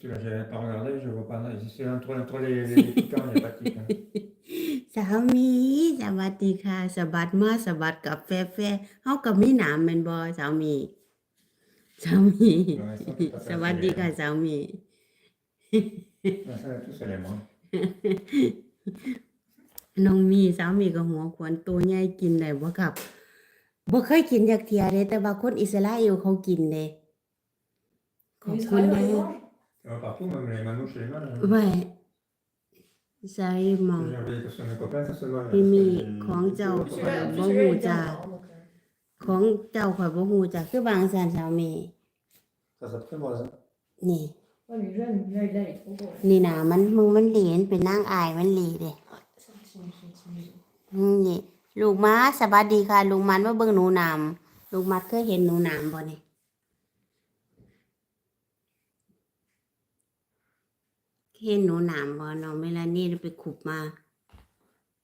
Celui-là, j'avais pas regardé, je vois pas. C'est entre, entre les, les piquants, il n'y a pas de piquant. สามีสวัสดีค่ะสะบัดมาสะบัดกับแฟแฟเฮากับมีหนามแม่นบ่สามีสามี Ouais, ça, c'est pas สวัสดีค่ะสามี Ah, ça, tout ça, les mains. น้องมีสามีก็หัวขวนตัวใหญ่กินได้บ่ครับบ่เคยกินจักเที่ยเด้แต่ว่าคนอิสราเอลเขากินเด้ขอบ En คุณ Israël, เด้ on les อ mange. Ça va partout, même les manouches et les mâles. hein. ไว้ใส่หมอง J'ai envoyé parce que mes copains, ça se voit. là. ที่มี C'est- ของเจ้า Celui-là, ข่อย en plus, บ่ celui-là, ฮู้ il est จ้า bien marrant, donc, euh. ของเจ้าข่อยบ่ฮู้จ้าคือบางสันสามี Ça s'apprivoise. hein. นี่ Ouais, mais jeune, là, là, il est trop beau. นี่นะมันมึงมันเหรียญเป็นนางอายมันหลีเด้ Ouais, ça, c'est une- c'est une- c'est une maison. อืมนี่ลูกมาสวัสดีค่ะลุงมันว่าเบิ่งหนูนามลูกมัดเคยเห็นหนูนามบ่นี่ เห็นหนูหนามบ่น้องเมลานี่ไปขุบมา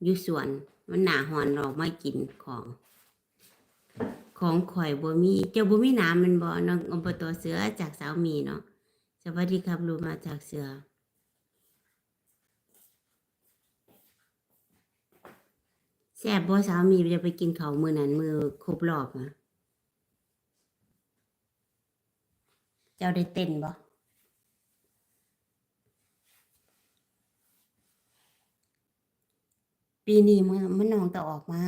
อยู่สวน มันหนาหอนออกมากินของ ของข่อยบ่มีเจ้าบ่มีหน้ำมันบ่น้องอบตเสือจากสาวมีเนาะสวัสดีครับลูกมาจากเสือแซ่บบ่สามีจะไปกินเขามือนั้นมือครบรอบนะเจ้าได้เต้นบ่ ปีนี้มันมันน้องตะออกมา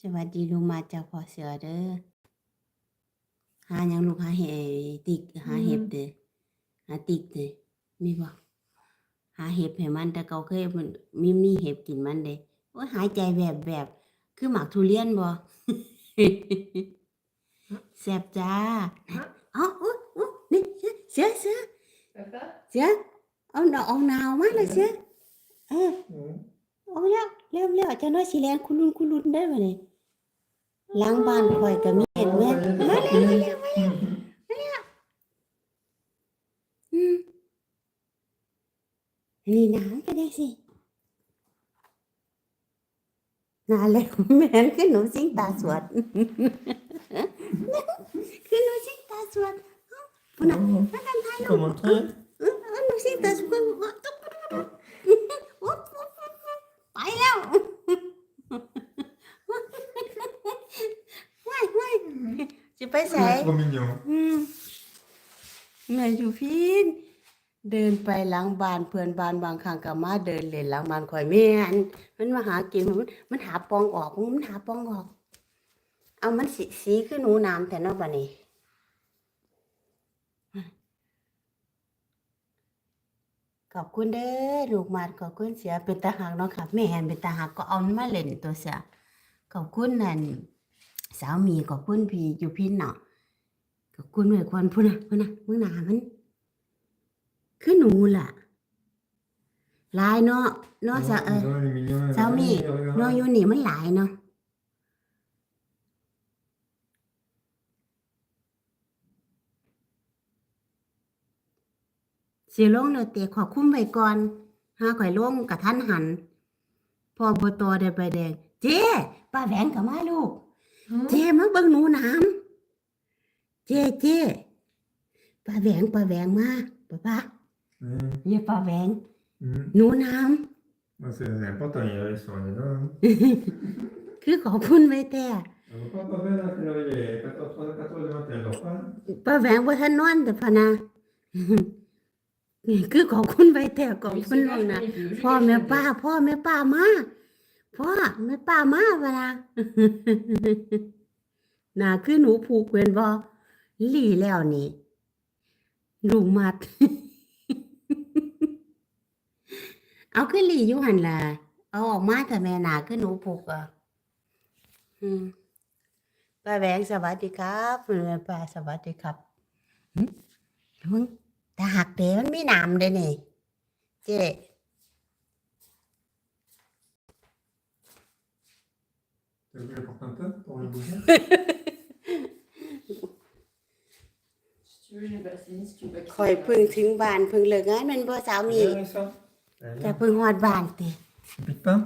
สวัสดีลุงมาจากพ่อเสือเด้อหาหยังลูกหาเห็ดติกหาเห็บเด้อหาติกเด้อมีบ่หาเห็บให้มันแต่เก่าเคยมันมีมีเห็บกินมันเด้โอ้ยหายใจแบบแบบคือหมากทุเรียนบ่แซ่บจ้าเอ้าอุ๊ยอุ๊ยนี่เสือเสือ Papa เสือ เอาหนาวเอาหนาวมาเลยเสือเออ Mhm. เอาแล้วเริ่มแล้วเจะน้อยสิแลนคุณลุนคุณลุนได้บ่นี่หล้างบ้านข่อยก็มีเห็นแม่นมาแล้วมาแล้วมาแล้วมาแล้วอืมนี่หนาวก็ได้สินานแล้วแม่นคือหนูสิงตาสวดคือหนูสิงตาสวดเอ้าพุ่นน่ะมาทำทายลูก Comment ça เออเออหนูสิงตาสวดว่าตุ๊บตุ๊บตุ๊บตุ๊บตุ๊บตุ๊บตุ๊บไปแล้วว้ายว้ายจะไปใส่ Trop mignon. อืมแม่อยู่พีนเดินไปหลังบ้านเพื่อนบ้านบางครั้งก็มาเดินเล่นหลังบ้านข่อยแม่นมันมาหากินมันมันหาปองออกมันหาปองออก เอามันสีสีคือหนูน้ำแต่เนอกบ้านนี้ ขอบคุณเด้อลูกหมาดขอบคุณเสียเป็นตาหักเนาะค่ะแม่แฮนเป็นตาหักก็เอามันมาเล่นตัวเสียขอบคุณนั่นสามีขอบคุณพี่อยู่พี่เนาะก็คุณเหมือนคนพูดนะพูดนะมึงหนามันคือหนูล่ะหลายเนาะเนาะสะเออ Non, il est mignon. Ça, regarde, mais- regarde. เนาะอยู่นี่มันหลายเนาะ สิลงเนาะเตะขอคุ้มไว้ก่อนหาข่อยลงกับท่านหัน พอบตได้ใบแดง เจ๊ป้าแหวงกับมาลูก Hein เจ๊มาเบิ่งหนูน้ำเจ๊เจ๊ป้าแหวงป้าแหวงมาป้าป้า Mhm. เรียกป้าแหวง Mhm. หนูน้ Ouais, C'est c'est important, ils sont énormes. ำคือขอบคุณไว้แต่ On va pas pas faire là, c'est réveillé. 14 4 heures du matin, elle dort pas. ป้าแหวงว่าท่านนอนแต่พะ นะคือขอบคุณไว้แต่ขอบ Mais คุณ c'est ลง vache, นะ il veut พ่อ juste แม่ quelque ป้า chose. พ่อแม่ป้ามาพ่อแม่ป้ามาพะนะน่าคือหนูผูกเวนบอหลีแล้วนี่ลูกมัด เอาขึ้นหลีอยู่หันล่ะเอาออกมาแต่แม่นาขึ้นหนูผูกอะอืมป้าแหวงสวัสดีครับแม่ป้าสวัสดีครับหึลุง แต่หักเดมันไม่น้ำเลยนี่ เจ๊ Tu veux que je porte un peu pour le bouger Si tu veux, j'ai bassiné, si tu veux pas คอยเพึ่งถึงบ้านเพึ่งเลิกงานแมันบ่สามี Viens, ça. Allez, จะ viens. เพึ่งฮอดบ้านติ Tu piques pas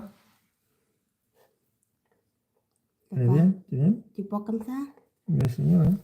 Allez, viens, tu viens จิบอกกันซะ Bien, c'est mieux, hein